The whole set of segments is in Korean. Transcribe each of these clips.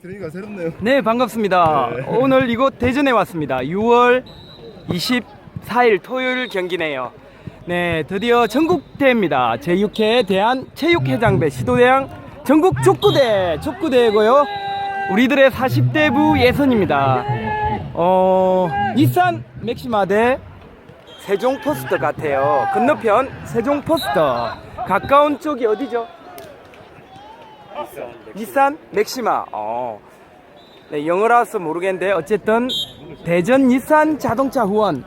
들으니까 새롭네요. 네, 반갑습니다. 오늘 이곳 대전에 왔습니다. 6월 24일 토요일 경기네요. 네, 드디어 전국대회입니다. 제6회 대한 체육회장배 시도대항 전국 족구대 족구대회고요. 우리들의 40대 부 예선입니다. 어, 닛산 맥시마 대 세종 포스터 같아요. 건너편 세종 포스터. 가까운 쪽이 어디죠? 닛산 맥시마. 어. 네, 영어라서 모르겠는데 어쨌든 대전 닛산 자동차 후원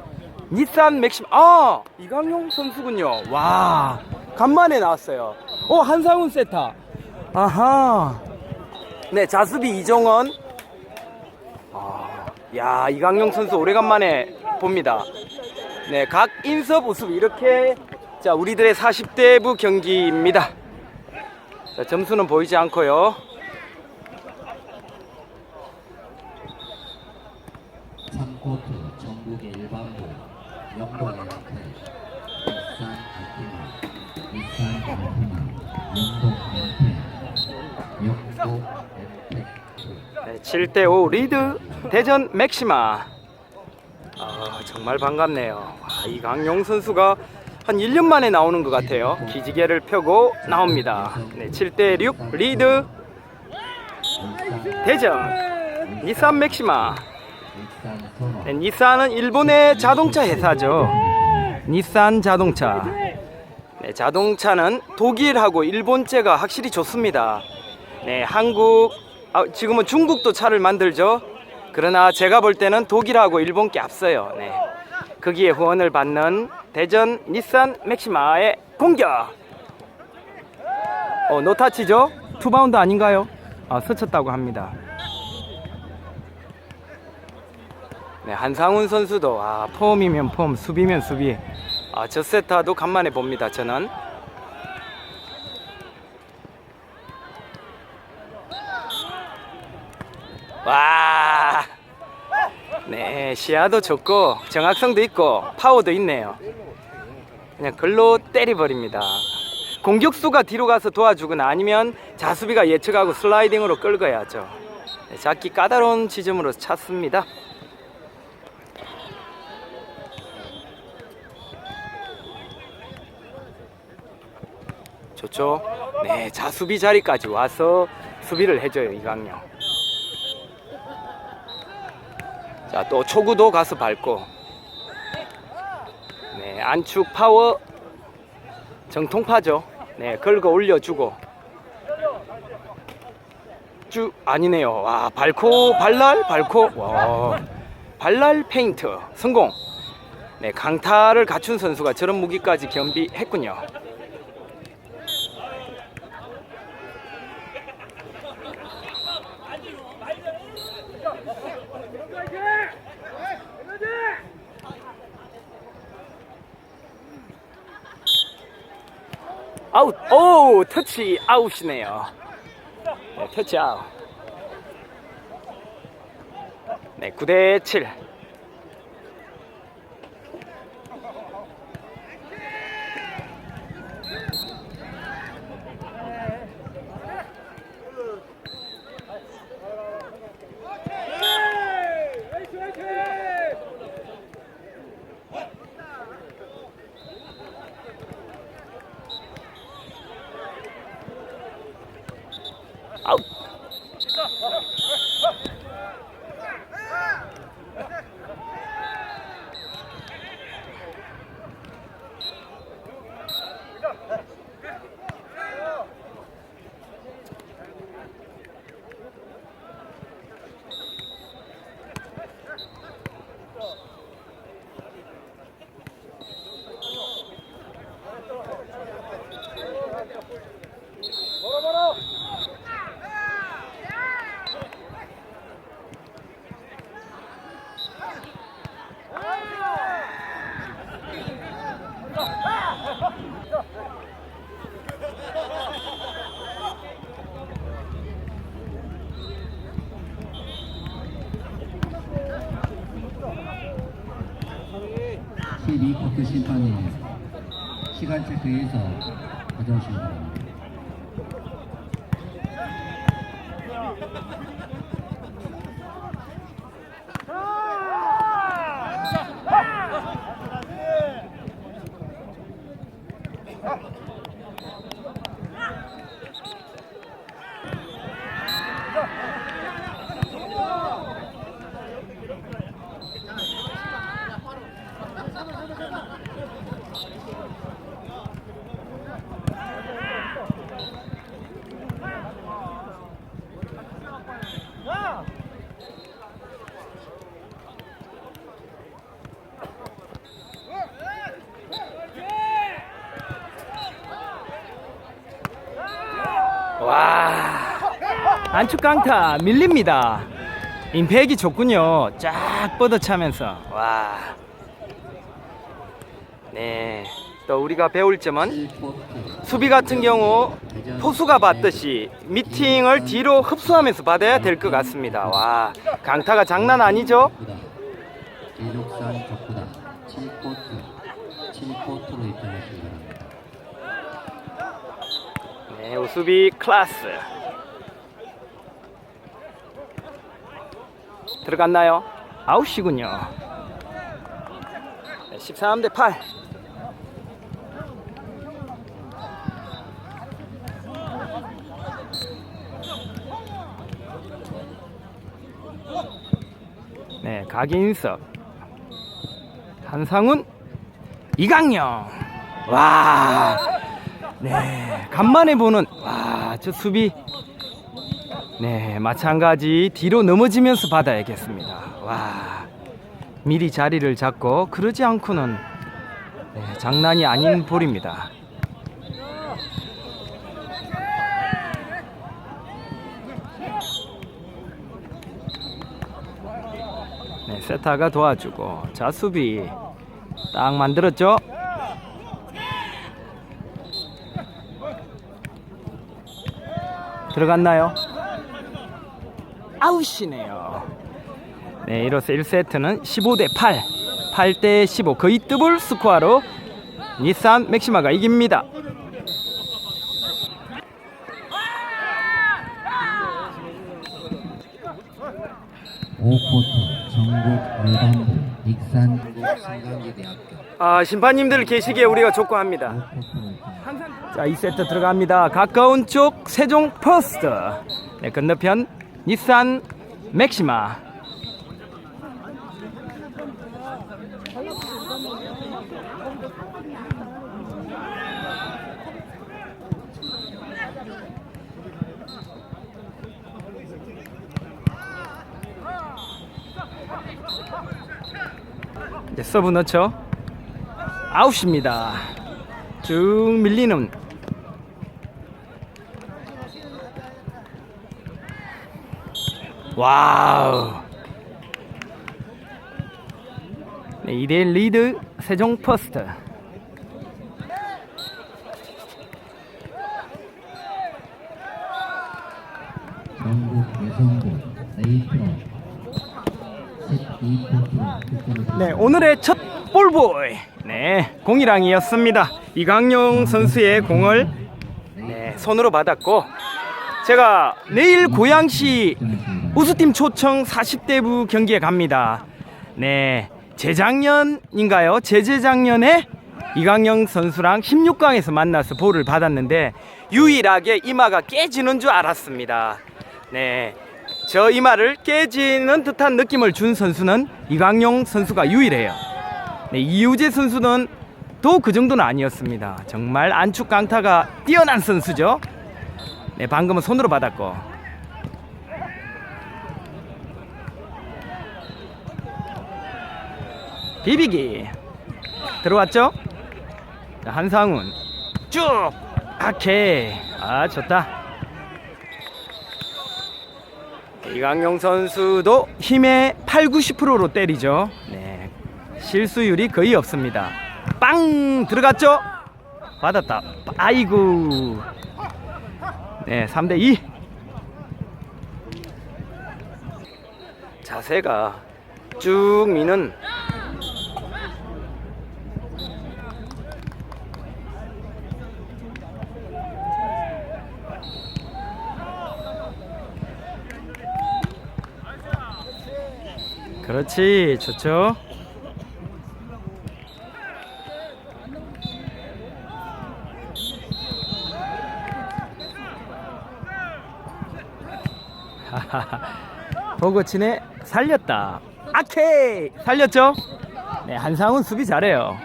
닛산 맥시마. 아 이강용 선수군요. 와 간만에 나왔어요. 오 한상훈 세타. 아하. 네 자수비 이정원. 아, 야 이강용 선수 오래간만에 봅니다. 네, 각 인섭 우습 이렇게 자 우리들의 40대부 경기입니다. 자, 점수는 보이지 않고요. 삼코트 전국의 일반부 영동의 호텔 일산 알피마 일산 알피마 영동 영도 엠페 네, 7대5 리드 대전 맥시마. 아, 정말 반갑네요. 와, 이강용 선수가 한 1년 만에 나오는 것 같아요. 기지개를 펴고 나옵니다. 네, 7대6 리드 대전 닛산 맥시마. 네, 닛산은 일본의 자동차 회사죠. 닛산 자동차. 네, 자동차는 독일하고 일본제가 확실히 좋습니다. 네, 한국, 아, 지금은 중국도 차를 만들죠. 그러나 제가 볼 때는 독일하고 일본께 앞서요. 네. 거기에 후원을 받는 대전 닛산 맥시마의 공격. 어, 노타치죠? 투바운드 아닌가요? 아, 스쳤다고 합니다. 네, 한상훈 선수도 아, 폼이면 폼, 수비면 수비. 아, 저 세타도 간만에 봅니다. 저는. 와. 네, 시야도 좋고 정확성도 있고 파워도 있네요. 그냥 글로 때려버립니다. 공격수가 뒤로 가서 도와주거나 아니면 자수비가 예측하고 슬라이딩으로 끌어야죠. 네, 잡기 까다로운 지점으로 찼습니다. 좋죠. 네, 자수비 자리까지 와서 수비를 해줘요 이강용. 자, 또 초구도 가서 밟고. 네, 안축 파워 정통파죠. 네, 긁어 올려주고. 쭉 아니네요. 와, 밟고 발랄 밟고 와. 발랄 페인트 성공. 네, 강타를 갖춘 선수가 저런 무기까지 겸비했군요. 아웃! 오! 터치 아웃이네요. 네, 터치 아웃. 네, 9대 7. 82파트 심판이 시간 체크해서 가져오시기 바랍니다. 안축 강타 밀립니다. 임팩이 좋군요. 쫙 뻗어차면서. 와 네 또 우리가 배울 점은 1포트 수비 같은 경우 포수가 받듯이 미팅을 뒤로 흡수하면서 받아야 될 것 같습니다. 와. 강타가 장난 아니죠? 이륙산 적구다 7포트 7포트로 입장하시기 바랍니다. 네 우수비 클래스 들어갔나요? 아웃이군요 13대 8 네, 각인석 한상훈 이강영 와 네, 간만에 보는 와, 저 수비. 네, 마찬가지 뒤로 넘어지면서 받아야겠습니다. 와, 미리 자리를 잡고 그러지 않고는 네, 장난이 아닌 볼입니다. 네, 세타가 도와주고 자 수비 딱 만들었죠. 들어갔나요? 아웃이네요. 네, 이로써 1세트는 15 대 8, 8 대 15 거의 더블 스코어로 닛산 맥시마가 이깁니다. 오포트 전국 일반부 익산 한국 승강기대학교 아, 심판님들 계시기에 우리가 족구합니다. 5포트로 입장하시기 자, 2세트 들어갑니다. 가까운 쪽 세종 퍼스트. 네, 건너편 닛산 맥시마. 이제 서브 넣죠. 아웃입니다. 쭉 밀리는 와우. 네, 2대1 리드 세종 퍼스트. 전국 여성부 네이트로 12포트로 득점을 네 오늘의 첫 볼보이. 네 공이랑이었습니다. 이강용 선수의 공을 네, 손으로 받았고 제가 내일 고양시 우수팀 초청 40대부 경기에 갑니다. 네, 재작년인가요? 재재작년에 이강영 선수랑 16강에서 만나서 볼을 받았는데 유일하게 이마가 깨지는 줄 알았습니다. 네, 저 이마를 깨지는 듯한 느낌을 준 선수는 이강용 선수가 유일해요. 네, 이우재 선수는 또 그 정도는 아니었습니다. 정말 안축 강타가 뛰어난 선수죠. 네, 방금은 손으로 받았고. 비비기. 들어왔죠? 자, 한상훈. 쭉! 오케이 아 좋다. 이강용 선수도 힘의 8, 90%로 때리죠. 네. 실수율이 거의 없습니다. 빵! 들어갔죠? 받았다. 아이고. 네 3대 2 자세가 쭉 미는 그렇지 좋죠? 버거친에 살렸다. 아케이 살렸죠? 네 한상훈 수비 잘해요.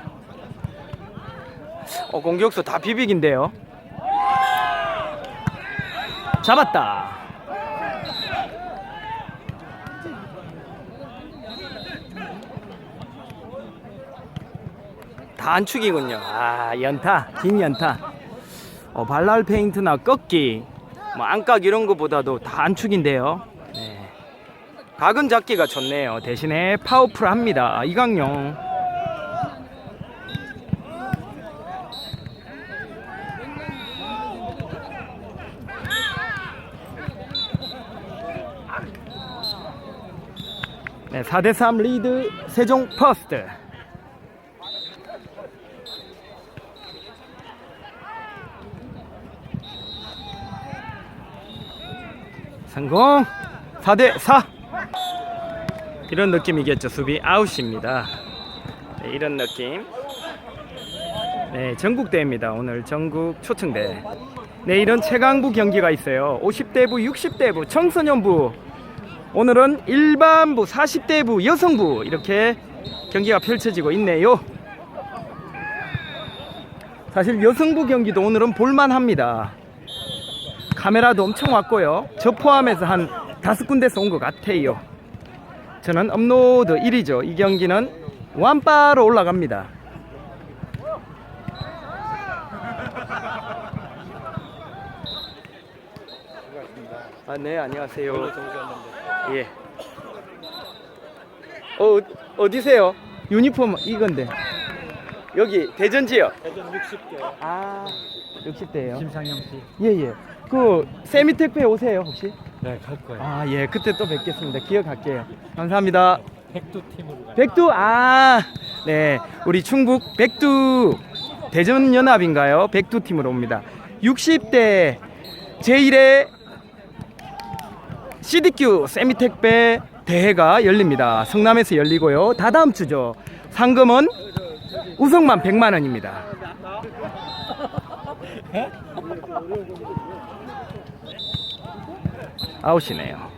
어, 공격수 다 비빅인데요. 잡았다. 다 안축이군요. 아 연타, 긴 연타. 어, 발랄 페인트나 꺾기, 뭐 안각 이런 거보다도 다 안축인데요. 네. 각은 잡기가 좋네요. 대신에 파워풀합니다. 이강용. 네, 4대3 리드 세종 퍼스트. 성공. 4대 4 이런 느낌이겠죠. 수비 아웃입니다. 네, 이런 느낌. 네 전국대회입니다. 오늘 전국 초청대. 내일은 최강부 경기가 있어요. 50대부 60대부 청소년부. 오늘은 일반부 40대부 여성부. 이렇게 경기가 펼쳐지고 있네요. 사실 여성부 경기도 오늘은 볼만합니다 카메라도 엄청 왔고요. 저 포함해서 한 다섯 군데서 온 것 같아요. 저는 업로드 1위죠. 이 경기는 완바로 올라갑니다. 아, 네, 안녕하세요. 예. 어, 어디세요? 유니폼 이건데. 여기 대전 지역. 대전 60개. 아, 60대예요. 김상영 씨. 예, 예. 그 세미 택배 오세요, 혹시? 네, 갈 거예요. 아, 예. 그때 또 뵙겠습니다. 기억할게요. 감사합니다. 백두 팀으로 갈 백두 아, 네. 우리 충북 백두 대전 연합인가요? 백두 팀으로 옵니다. 60대 제1회 CDQ 세미 택배 대회가 열립니다. 성남에서 열리고요. 다다음 주죠. 상금은 우승만 100만 원입니다. 아웃이네요.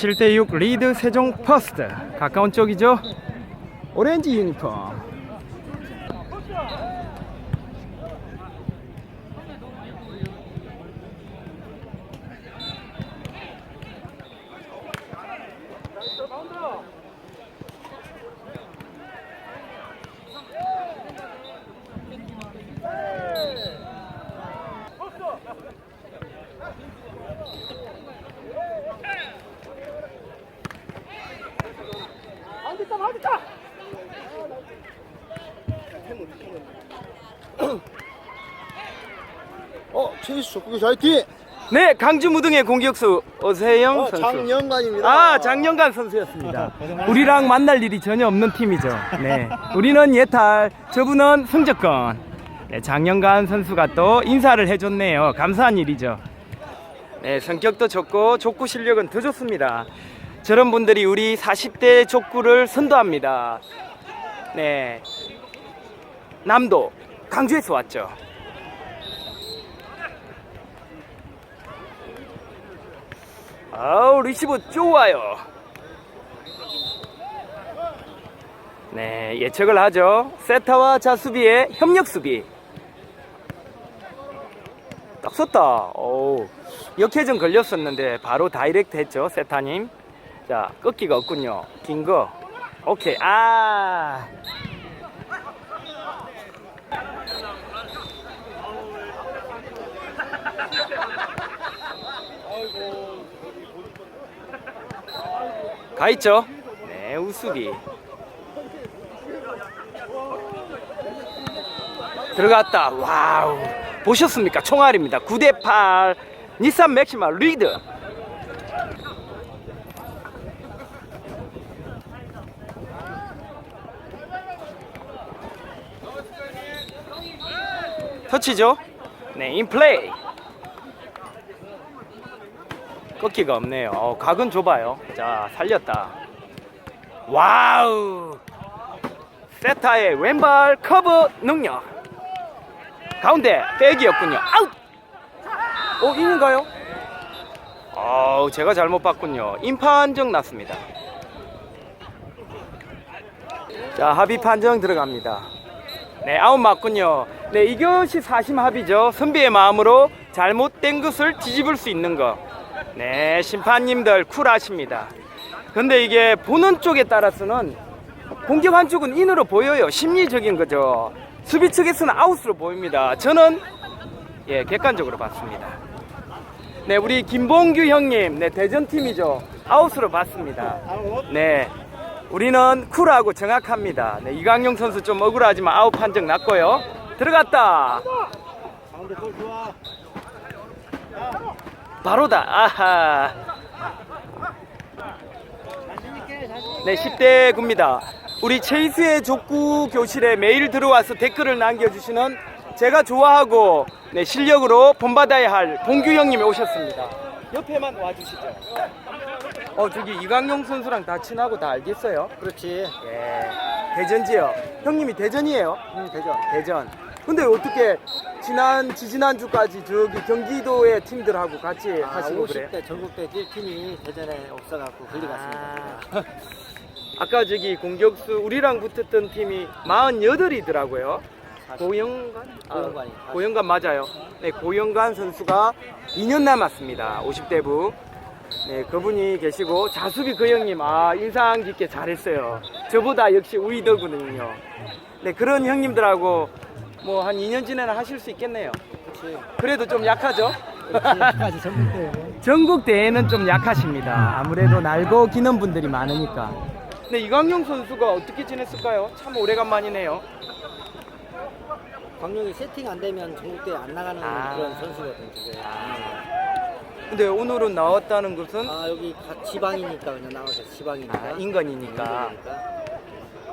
7대6 리드 세종 퍼스트. 가까운 쪽이죠? 오렌지 유니폼 족구기 화이팅! 네 강주 무등의 공격수 오세영 어, 선수. 장영관입니다. 아 장영관 선수였습니다. 우리랑 만날 일이 전혀 없는 팀이죠. 네 우리는 예탈 저분은 승적권. 네, 장영관 선수가 또 인사를 해줬네요. 감사한 일이죠. 네 성격도 좋고 족구 실력은 더 좋습니다. 저런 분들이 우리 40대 족구를 선도합니다. 네 남도 강주에서 왔죠 아우 리시브 좋아요. 네 예측을 하죠. 세타와 자수비의 협력 수비. 딱 썼다. 오 역회전 걸렸었는데 바로 다이렉트 했죠 세타님. 자 꺾기가 없군요. 긴 거. 오케이 아. 가 있죠. 네, 우수비. 들어갔다. 와우. 보셨습니까? 총알입니다. 9대8 닛산 맥시마 리드. 터치죠? 네, 인플레이. 꺾기가 없네요. 어, 각은 좁아요. 자, 살렸다. 와우! 세타의 왼발 커브 능력. 가운데 백이었군요. 아웃! 어, 인인가요? 어, 제가 잘못 봤군요. 인파 판정 났습니다. 자, 합의 판정 들어갑니다. 네, 아웃 맞군요. 네, 이것이 사심 합의죠. 선비의 마음으로 잘못된 것을 뒤집을 수 있는 거. 네, 심판님들 쿨하십니다. 근데 이게 보는 쪽에 따라서는 공격 한쪽은 인으로 보여요. 심리적인 거죠. 수비 측에서는 아웃으로 보입니다. 저는 예, 객관적으로 봤습니다. 네, 우리 김봉규 형님, 네, 대전팀이죠. 아웃으로 봤습니다. 네. 우리는 쿨하고 정확합니다. 네, 이강용 선수 좀 억울하지만 아웃 판정 났고요. 들어갔다. 바로다. 아하. 네, 10대 9입니다. 우리 체이스의 족구 교실에 매일 들어와서 댓글을 남겨주시는 제가 좋아하고 네, 실력으로 본받아야 할 봉규 형님이 오셨습니다. 옆에만 와주시죠. 어, 저기 이강용 선수랑 다 친하고 다 알겠어요? 그렇지. 예. 대전지요. 형님이 대전이에요? 응, 대전. 대전. 근데 어떻게 지난 지지난 주까지 저기 경기도의 팀들하고 같이 아, 하시고 그래요? 50대 전국대 1팀이 대전에 없어갖고 걸려갔습니다. 아, 아까 저기 공격수 우리랑 붙었던 팀이 48이더라고요. 고영관? 아, 고영관이. 고영관 맞아요. 네, 고영관 선수가 2년 남았습니다. 50대 부. 네, 그분이 계시고 자수비 그 형님 아 인상 깊게 잘했어요. 저보다 역시 우이더군요. 네, 그런 형님들하고 뭐 한 2년 지내는 하실 수 있겠네요. 그래도 좀 약하죠? 전국대. 전국 대회는 좀 약하십니다. 아무래도 날고 기는 분들이 많으니까. 근데 이광용 선수가 어떻게 지냈을까요? 참 오래간만이네요. 광룡이 세팅 안 되면 전국대에 안 나가는 아. 그런 선수거든, 그게. 근데 오늘은 나왔다는 것은 아, 여기 가- 지방이니까 그냥 나와서 지방이니까. 아, 인간이니까. 인간이니까.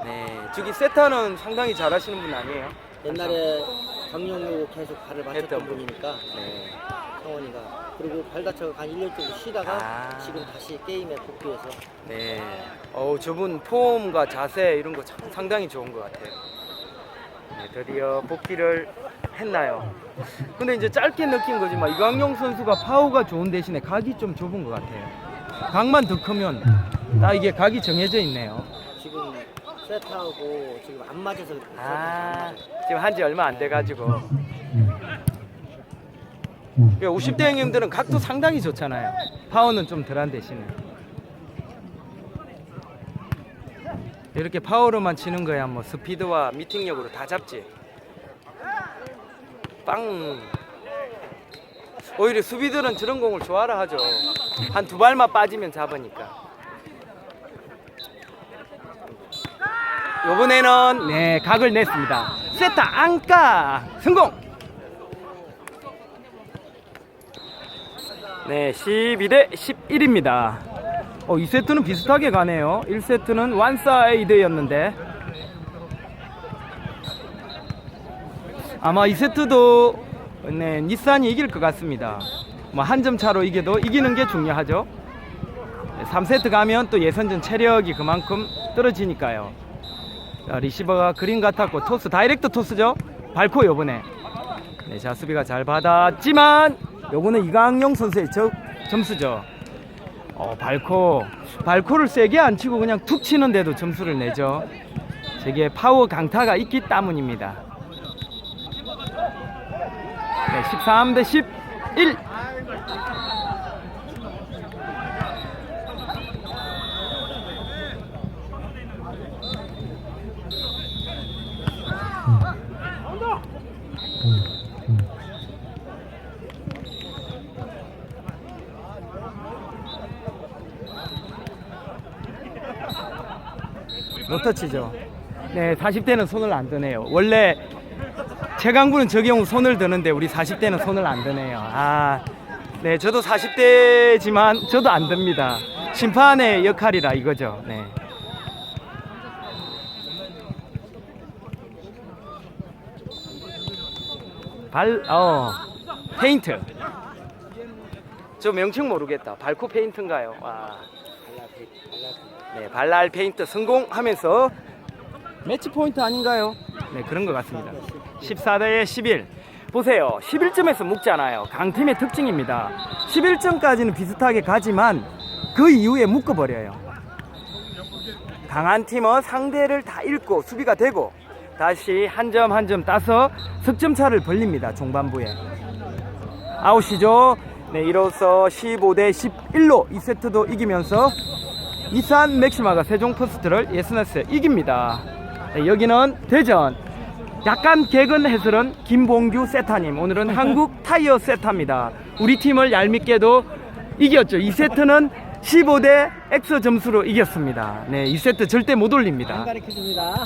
네, 저기 세타는 상당히 잘하시는 분 아니에요? 옛날에 광룡으로 계속 발을 맞췄던 분. 분이니까 네. 성원이가 그리고 발 다쳐서 한 1년 정도 쉬다가 아. 지금 다시 게임에 복귀해서 네. 어우, 저분 폼과 자세 이런 거 참 상당히 좋은 것 같아요. 네, 드디어 복귀를 했나요? 근데 이제 짧게 느낀 거지만 이광용 선수가 파워가 좋은 대신에 각이 좀 좁은 것 같아요. 각만 더 크면 딱 이게 각이 정해져 있네요. 세트하고 지금 안 맞아서 그래. 아, 지금 한 지 얼마 안 돼가지고. 50대 형님들은 각도 상당히 좋잖아요. 파워는 좀 덜한 대신에. 이렇게 파워로만 치는 거야 뭐 스피드와 미팅력으로 다 잡지. 빵. 오히려 수비들은 저런 공을 좋아라 하죠. 한 두 발만 빠지면 잡으니까. 이번에는 네 각을 냈습니다. 세타 안까 성공. 네 12대 11입니다. 어, 2세트는 비슷하게 가네요. 1세트는 원사이드였는데 아마 2세트도 네, 닛산이 이길 것 같습니다. 뭐 한 점 차로 이겨도 이기는 게 중요하죠. 3세트 가면 또 예선전 체력이 그만큼 떨어지니까요. 자, 리시버가 그린 같았고 토스 다이렉트 토스죠. 발코 요번에. 네, 자 수비가 잘 받았지만 요거는 이강용 선수의 저, 점수죠. 어, 발코 발코를 세게 안 치고 그냥 툭 치는데도 점수를 내죠. 저게 파워 강타가 있기 때문입니다. 네, 13 대 11. 노터치죠. 네, 40대는 손을 안 드네요. 원래 최강구는 저 경우 손을 드는데 우리 40대는 손을 안 드네요. 아, 네, 저도 40대지만 저도 안 듭니다. 심판의 역할이라 이거죠. 네. 발, 어, 페인트. 저 명칭 모르겠다. 발코 페인트인가요? 와. 네, 발랄 페인트 성공하면서 매치 포인트 아닌가요? 네, 그런 것 같습니다. 14 대 11. 보세요. 11점에서 묶잖아요. 강팀의 특징입니다. 11점까지는 비슷하게 가지만 그 이후에 묶어버려요. 강한 팀은 상대를 다 읽고 수비가 되고 다시 한 점 한 점 따서 석점 차를 벌립니다. 종반부에. 아웃이죠. 네, 이로써 15 대 11로 2세트도 이기면서 이산 맥시마가 세종 퍼스트를 예스너스 이깁니다. 네, 여기는 대전. 약간 개근 해설은 김봉규 세타님. 오늘은 한국 타이어 세타입니다. 우리 팀을 얄밉게도 이겼죠. 2세트는 15대 X 점수로 이겼습니다. 네, 2세트 절대 못 올립니다. 가르쳐 줍니다.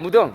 무등